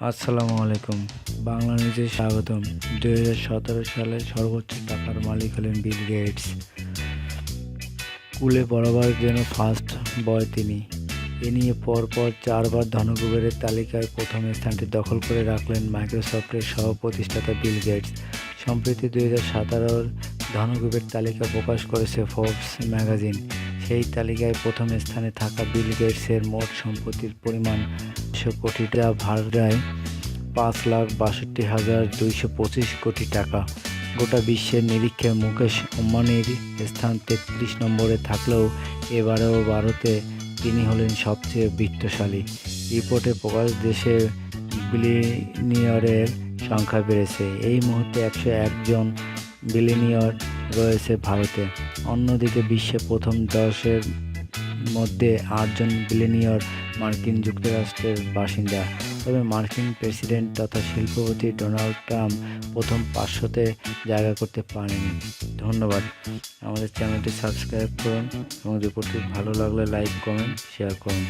আসসালামু আলাইকুম। বাংলা নিউজে স্বাগতম। দু হাজার সতেরো সালে সর্বোচ্চ টাকার মালিক হলেন বিল গেটস। কুলে বরাবর যেন ফার্স্ট বয় তিনি। এ নিয়ে পরপর চারবার ধনকুবেরের তালিকায় প্রথম স্থানটি দখল করে রাখলেন মাইক্রোসফটের সহ প্রতিষ্ঠাতা বিল গেটস। সম্প্রতি দুই হাজার সতেরোর ধনকুবের তালিকা প্রকাশ করেছে ফোর্বস ম্যাগাজিন সেই তালিকায় প্রথম স্থানে থাকা বিল গেটসের মোট সম্পত্তির পরিমাণ একশো কোটি টাকা ভাড়ায় পাঁচ লাখ বাষট্টি হাজার দুইশো পঁচিশ কোটি টাকা। গোটা বিশ্বের নিরীক্ষে মুকেশ আম্বানির স্থান তেত্রিশ নম্বরে থাকলেও এবারেও ভারতে তিনি হলেন সবচেয়ে বিত্তশালী। রিপোর্টে প্রকাশ দেশে বিলিনিয়রের সংখ্যা বেড়েছে। এই মুহূর্তে একশো একজন বিলিনিয়র রয়েছে ভারতে। অন্যদিকে বিশ্বে প্রথম দশের মধ্যে আটজন বিলিনিয়র মার্কিন যুক্তরাষ্ট্রের বাসিন্দা। তবে মার্কিন প্রেসিডেন্ট তথা শিল্পপতি ডোনাল্ড ট্রাম্প প্রথম পাঁচশোতে জায়গা করতে পারেনি ধন্যবাদ। আমাদের চ্যানেলটি সাবস্ক্রাইব করুন এবং রিপোর্টটি ভালো লাগলে লাইক, কমেন্ট, শেয়ার করুন।